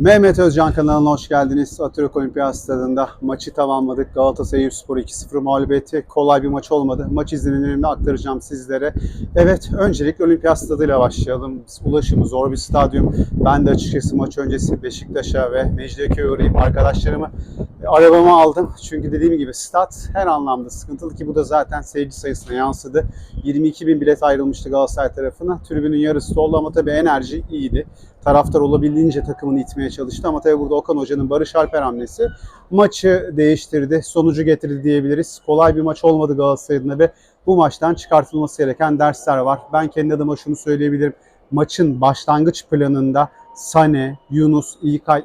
Mehmet Özcan kanalına hoş geldiniz. Atatürk Olimpiyat Stadında maçı tamamladık. Galatasaray Eyüpspor 2-0 mağlubiyeti. Kolay bir maç olmadı. Maç izlenimlerini aktaracağım sizlere. Evet, öncelikle Olimpiyat Stadı'yla başlayalım. Ulaşımı zor bir stadyum. Ben de açıkçası maç öncesi Beşiktaş'a ve Mecidiyeköy'e uğrayıp arkadaşlarımı arabama aldım. Çünkü dediğim gibi stat her anlamda sıkıntılı ki bu da zaten seyirci sayısına yansıdı. 22 bin bilet ayrılmıştı Galatasaray tarafına. Tribünün yarısı doldu ama tabii enerji iyiydi. Taraftar olabildiğince takımını itmeye çalıştı ama tabii burada Okan Hoca'nın Barış Alper hamlesi maçı değiştirdi, sonucu getirdi diyebiliriz. Kolay bir maç olmadı Galatasaray adına ve bu maçtan çıkartılması gereken dersler var. Ben kendi adıma şunu söyleyebilirim. Maçın başlangıç planında Sane, Yunus,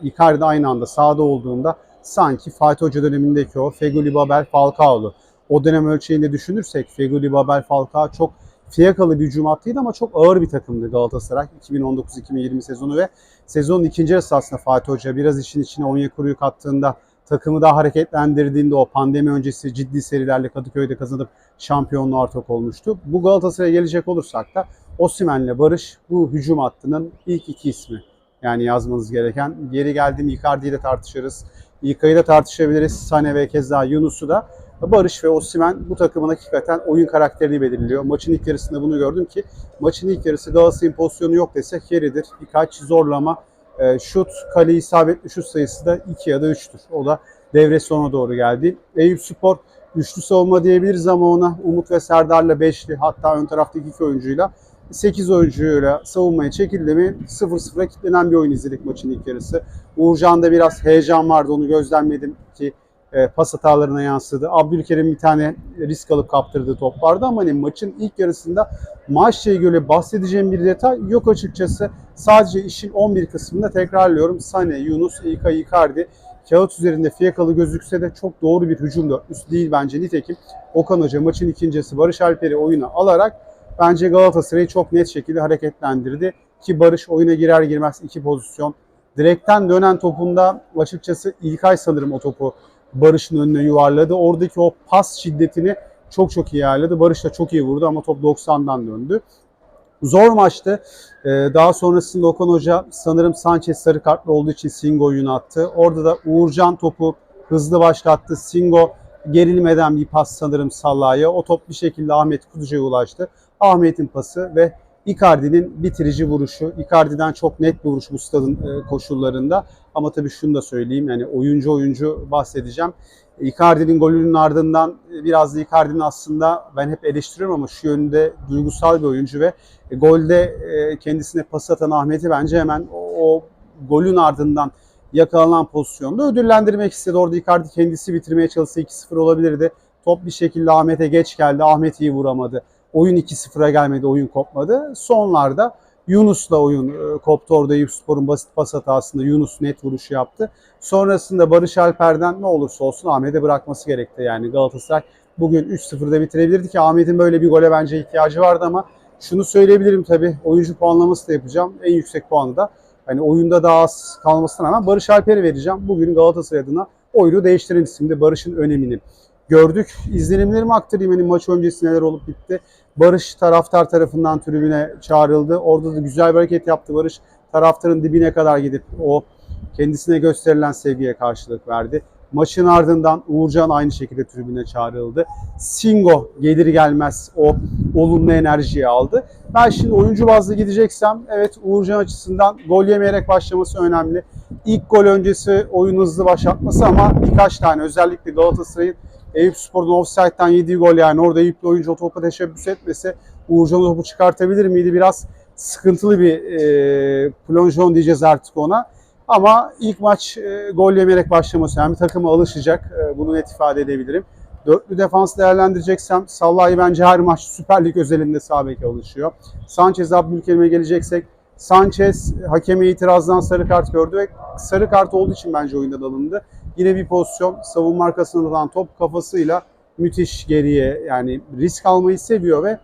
Icardi aynı anda sahada olduğunda sanki Fatih Hoca dönemindeki o Feguli, Babel, Falcao'lu. O dönem ölçeğinde düşünürsek Feguli, Babel, Falcao çok fiyakalı bir hücum hattıydı ama çok ağır bir takımdı Galatasaray 2019-2020 sezonu ve sezonun ikinci yarısı aslında Fatih Hoca biraz işin içine Onyekuru'yu kattığında takımı daha hareketlendirdiğinde o pandemi öncesi ciddi serilerle Kadıköy'de kazanıp şampiyonluğa ortak olmuştu. Bu Galatasaray'a gelecek olursak da Osimhen'le Barış bu hücum hattının ilk iki ismi. Yani yazmanız gereken. Geri geldiğim Icardi'yi de tartışırız. İlkay'ı da tartışabiliriz. Sane ve keza Yunus'u da. Barış ve Osimhen bu takımın hakikaten oyun karakterini belirliyor. Maçın ilk yarısında bunu gördüm ki maçın ilk yarısı Galatasaray'ın pozisyonu yok desek yeridir. Birkaç zorlama, e, şut, kale isabetli şut sayısı da 2 ya da 3'tür. O da devre sonuna doğru geldi. Eyüp Spor üçlü savunma diyebiliriz ama ona Umut ve Serdar'la beşli hatta ön taraftaki iki oyuncuyla 8 oyuncuyla savunmaya çekildi mi 0-0'a kilitlenen bir oyun izledik maçın ilk yarısı. Uğurcan'da biraz heyecan vardı onu gözlemledim ki e, pas hatalarına yansıdı. Abdülkerim bir tane risk alıp kaptırdığı top ama hani maçın ilk yarısında maçla ilgili bahsedeceğim bir detay yok açıkçası. Sadece işin 11 kısmında tekrarlıyorum. Sane, Yunus, İlkay, Icardi kağıt üzerinde fiyakalı gözükse de çok doğru bir hücum dörtlüsü değil bence. Nitekim Okan Hoca maçın ikincisi Barış Alper'i oyuna alarak bence Galatasaray'ı çok net şekilde hareketlendirdi. Ki Barış oyuna girer girmez iki pozisyon. Direkten dönen topunda açıkçası İlkay sanırım o topu Barış'ın önüne yuvarladı. Oradaki o pas şiddetini çok çok iyi ayarladı. Barış da çok iyi vurdu ama top 90'dan döndü. Zor maçtı. Ee, daha sonrasında Okan Hoca sanırım Sanchez sarı kartlı olduğu için Singo oyunu attı. Orada da Uğurcan topu hızlı başlattı. Singo gerilmeden bir pas sanırım Salah'a. O top bir şekilde Ahmet Kuducu'ya ulaştı. Ahmet'in pası ve Icardi'nin bitirici vuruşu. Icardi'den çok net bir vuruş bu stadın e, koşullarında. Ama tabii şunu da söyleyeyim yani oyuncu oyuncu bahsedeceğim. Icardi'nin golünün ardından e, biraz da Icardi'nin aslında ben hep eleştiriyorum ama şu yönde duygusal bir oyuncu ve e, golde kendisine pas atan Ahmet'i bence hemen o, o golün ardından yakalanan pozisyonda ödüllendirmek istedi. Orada Icardi kendisi bitirmeye çalışsa 2-0 olabilirdi. Top bir şekilde Ahmet'e geç geldi. Ahmet iyi vuramadı. Oyun 2-0'a gelmedi, oyun kopmadı. Sonlarda Yunus'la oyun e, koptu orada Eyüpspor'un basit pas hatasında Yunus net vuruşu yaptı. Sonrasında Barış Alper'den ne olursa olsun Ahmet'e bırakması gerekti. Yani Galatasaray bugün 3-0'da bitirebilirdi ki Ahmet'in böyle bir gole bence ihtiyacı vardı ama şunu söyleyebilirim tabii oyuncu puanlaması da yapacağım. En yüksek puanı da hani oyunda daha az kalmasına rağmen Barış Alper'e vereceğim. Bugün Galatasaray adına oyunu değiştiren isimde Barış'ın önemini gördük. İzlenimlerimi aktarayım. Yani maç öncesi neler olup bitti. Barış taraftar tarafından tribüne çağrıldı. Orada da güzel bir hareket yaptı Barış. Taraftarın dibine kadar gidip o kendisine gösterilen sevgiye karşılık verdi. Maçın ardından Uğurcan aynı şekilde tribüne çağrıldı. Singo gelir gelmez o olumlu enerjiyi aldı. Ben şimdi oyuncu bazlı gideceksem evet Uğurcan açısından gol yemeyerek başlaması önemli. İlk gol öncesi oyun hızlı başlatması ama birkaç tane özellikle Galatasaray'ın Eyüp Spor'un offside'den yediği gol yani orada Eyüp'lü oyuncu o topa teşebbüs etmese Uğurcan topu çıkartabilir miydi? Biraz sıkıntılı bir e, plonjon diyeceğiz artık ona. Ama ilk maç e, gol yemeyerek başlaması yani takıma alışacak. E, bunu net ifade edebilirim. Dörtlü defans değerlendireceksem Salah'ı bence her maç Süper Lig özelinde sağ alışıyor. Sanchez Abdülkerim'e geleceksek Sanchez hakeme itirazdan sarı kart gördü ve sarı kart olduğu için bence oyunda alındı. Yine bir pozisyon savunma arkasından top kafasıyla müthiş geriye yani risk almayı seviyor ve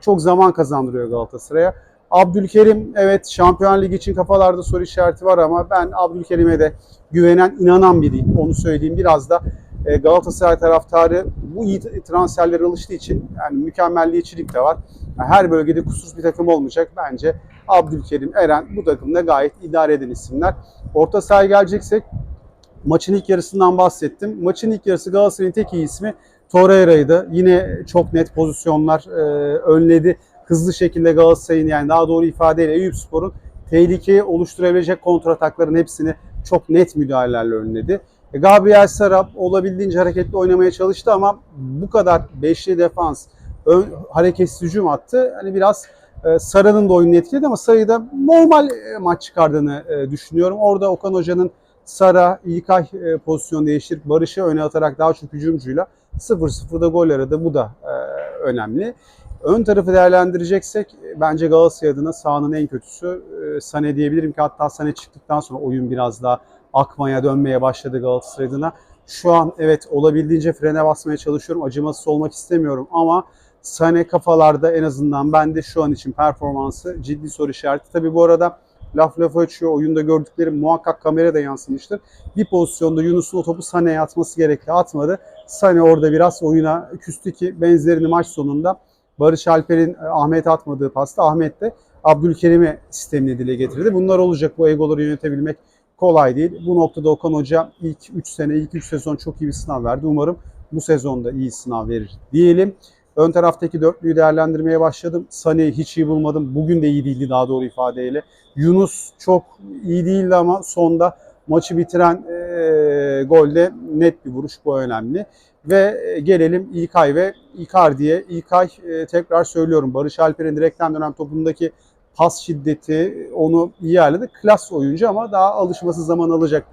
çok zaman kazandırıyor Galatasaray'a. Abdülkerim evet Şampiyon Ligi için kafalarda soru işareti var ama ben Abdülkerim'e de güvenen, inanan biriyim. Onu söyleyeyim. Biraz da E, Galatasaray taraftarı bu iyi transferlere alıştığı için yani mükemmelliyetçilik de var. Her bölgede kusursuz bir takım olmayacak. Bence Abdülkerim, Eren bu takımda gayet idare eden isimler. Orta sahaya geleceksek maçın ilk yarısından bahsettim. Maçın ilk yarısı Galatasaray'ın tek iyi ismi Torreira'ydı. Yine çok net pozisyonlar e, önledi. Hızlı şekilde Galatasaray'ın yani daha doğru ifadeyle Eyüpspor'un tehlikeyi oluşturabilecek kontratakların hepsini çok net müdahalelerle önledi. E, Gabriel Sarab olabildiğince hareketli oynamaya çalıştı ama bu kadar beşli defans, ön, hareketsiz hücum attı. Hani biraz e, Sara'nın da oyununu etkiledi ama sayıda normal e, maç çıkardığını e, düşünüyorum. Orada Okan Hoca'nın Sara, İlkay e, pozisyon değiştirip Barış'ı öne atarak daha çok hücumcuyla 0-0'da gol aradı. Bu da e, önemli. Ön tarafı değerlendireceksek e, bence Galatasaray adına sahanın en kötüsü e, Sane diyebilirim ki hatta Sane çıktıktan sonra oyun biraz daha akmaya dönmeye başladı Galatasaray adına. Şu an evet olabildiğince frene basmaya çalışıyorum. Acımasız olmak istemiyorum ama Sane kafalarda en azından bende şu an için performansı ciddi soru işareti. Tabi bu arada laf lafı açıyor. Oyunda gördüklerim muhakkak kamerada yansımıştır. Bir pozisyonda Yunus'un o topu Sane'ye atması gerekli. Atmadı. Sane orada biraz oyuna küstü ki benzerini maç sonunda Barış Alper'in e, Ahmet'e atmadığı pasta Ahmet de Abdülkerim'e sistemini dile getirdi. Bunlar olacak. Bu egoları yönetebilmek kolay değil. Bu noktada Okan Hoca ilk 3 sene, ilk 3 sezon çok iyi bir sınav verdi. Umarım bu sezonda iyi sınav verir diyelim. Ön taraftaki dörtlüyü değerlendirmeye başladım. Sane'yi hiç iyi bulmadım. Bugün de iyi değildi daha doğru ifadeyle. Yunus çok iyi değildi ama sonda maçı bitiren e, golde net bir vuruş bu önemli. Ve gelelim İlkay ve Icardi'ye. İlkay e, tekrar söylüyorum Barış Alper'in direkten dönen topundaki pas şiddeti onu iyi ayarladı. Klas oyuncu ama daha alışması zaman alacak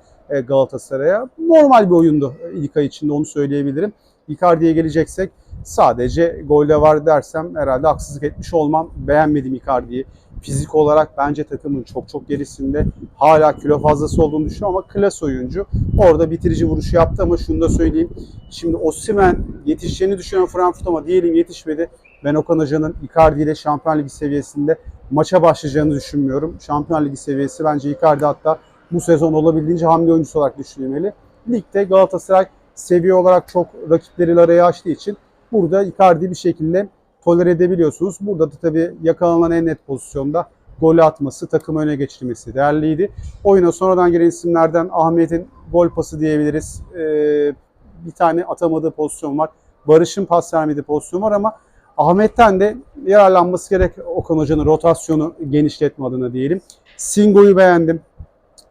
Galatasaray'a. Normal bir oyundu İlkay için de onu söyleyebilirim. Icardi'ye geleceksek sadece golde var dersem herhalde haksızlık etmiş olmam. Beğenmedim Icardi'yi. Fizik olarak bence takımın çok çok gerisinde. Hala kilo fazlası olduğunu düşünüyorum ama klas oyuncu. Orada bitirici vuruşu yaptı ama şunu da söyleyeyim. Şimdi Osimhen yetişeceğini düşünüyorum Frankfurt ama diyelim yetişmedi. Ben Okan Hoca'nın Icardi ile Şampiyon Ligi seviyesinde maça başlayacağını düşünmüyorum. Şampiyon Ligi seviyesi bence Icardi hatta bu sezon olabildiğince hamle oyuncusu olarak düşünülmeli. Ligde Galatasaray seviye olarak çok rakipleriyle arayı açtığı için burada Icardi bir şekilde tolere edebiliyorsunuz. Burada da tabii yakalanan en net pozisyonda golü atması, takımı öne geçirmesi değerliydi. Oyuna sonradan giren isimlerden Ahmet'in gol pası diyebiliriz. Ee, bir tane atamadığı pozisyon var. Barış'ın pas vermediği pozisyon var ama Ahmet'ten de yararlanması gerek Okan Hoca'nın rotasyonu genişletme adına diyelim. Singo'yu beğendim.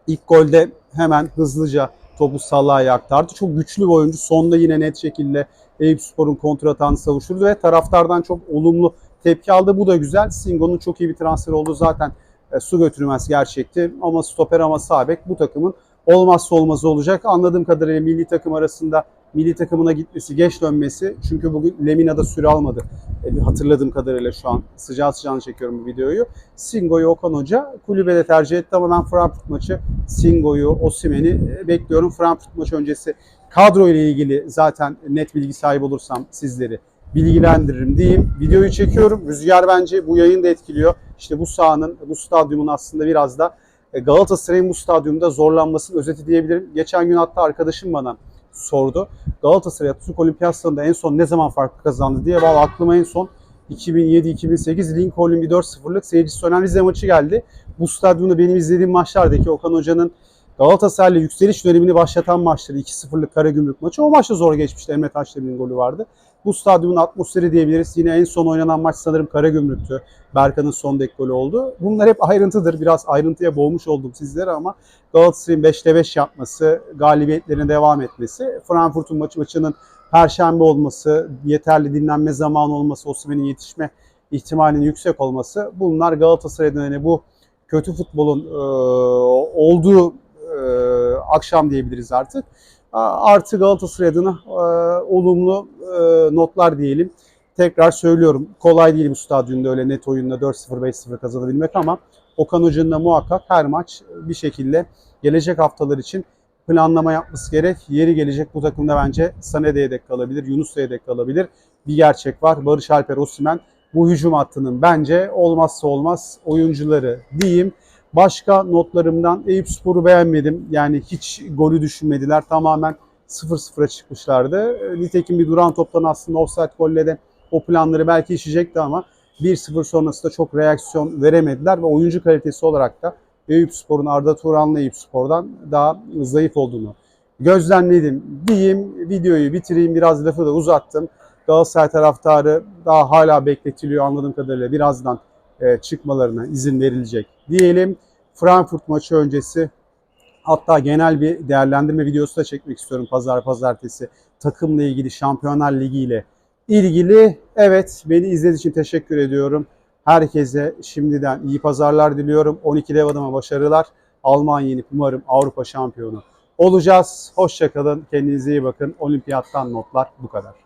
İlk golde hemen hızlıca topu Salah'a aktardı. Çok güçlü bir oyuncu. Sonda yine net şekilde Eyüpspor'un kontra atağını savuşturdu ve taraftardan çok olumlu tepki aldı. Bu da güzel. Singo'nun çok iyi bir transfer olduğu zaten e, su götürmez gerçekti. Ama stoper ama sağ bek bu takımın olmazsa olmazı olacak. Anladığım kadarıyla milli takım arasında milli takımına gitmesi, geç dönmesi. Çünkü bugün Lemina'da süre almadı. E, hatırladığım kadarıyla şu an sıcağı sıcağına çekiyorum bu videoyu. Singo'yu Okan Hoca kulübede tercih etti ama ben Frankfurt maçı Singo'yu, Osimhen'i e, bekliyorum. Frankfurt maçı öncesi kadro ile ilgili zaten net bilgi sahibi olursam sizleri bilgilendiririm diyeyim. Videoyu çekiyorum. Rüzgar bence bu yayını da etkiliyor. İşte bu sahanın, bu stadyumun aslında biraz da e, Galatasaray'ın bu stadyumda zorlanmasının özeti diyebilirim. Geçen gün hatta arkadaşım bana sordu. Galatasaray Atatürk Olimpiyatlarında en son ne zaman fark kazandı diye. Valla aklıma en son 2007-2008 Lincoln bir 4-0'lık seyircisi önemli Rize maçı geldi. Bu stadyumda benim izlediğim maçlardaki Okan Hoca'nın Galatasaray'la yükseliş dönemini başlatan maçları 2-0'lık Karagümrük maçı. O maçta zor geçmişti. Emre Taşdemir'in golü vardı. Bu stadyumun atmosferi diyebiliriz. Yine en son oynanan maç sanırım Karagümrük'tü. Berkan'ın son dek golü oldu. Bunlar hep ayrıntıdır. Biraz ayrıntıya boğmuş oldum sizlere ama Galatasaray'ın 5'te 5 yapması, galibiyetlerine devam etmesi, Frankfurt'un maçı maçının Perşembe olması, yeterli dinlenme zamanı olması, Osimhen'in yetişme ihtimalinin yüksek olması bunlar Galatasaray'ın hani bu kötü futbolun e, olduğu e, akşam diyebiliriz artık. Artı Galatasaray adına e, olumlu e, notlar diyelim. Tekrar söylüyorum kolay değil bu stadyumda öyle net oyunda 4-0 5-0 kazanabilmek ama Okan Hoca'nın da muhakkak her maç bir şekilde gelecek haftalar için planlama yapması gerek. Yeri gelecek bu takımda bence Sané de yedek kalabilir, Yunus yedek kalabilir. Bir gerçek var. Barış Alper Osimhen bu hücum hattının bence olmazsa olmaz oyuncuları diyeyim. Başka notlarımdan Eyüp Spor'u beğenmedim. Yani hiç golü düşünmediler. Tamamen 0-0'a çıkmışlardı. E, Nitekim bir duran toptan aslında offside golle de o planları belki işecekti ama 1-0 sonrasında çok reaksiyon veremediler ve oyuncu kalitesi olarak da Eyüp Spor'un Arda Turan'la Eyüp Spor'dan daha zayıf olduğunu gözlemledim diyeyim. Videoyu bitireyim. Biraz lafı da uzattım. Galatasaray taraftarı daha hala bekletiliyor anladığım kadarıyla. Birazdan çıkmalarına izin verilecek diyelim. Frankfurt maçı öncesi hatta genel bir değerlendirme videosu da çekmek istiyorum pazar pazartesi. Takımla ilgili Şampiyonlar Ligi ile ilgili. Evet beni izlediğiniz için teşekkür ediyorum. Herkese şimdiden iyi pazarlar diliyorum. 12 dev adama başarılar. Almanya yenip umarım Avrupa şampiyonu olacağız. Hoşçakalın. Kendinize iyi bakın. Olimpiyattan notlar bu kadar.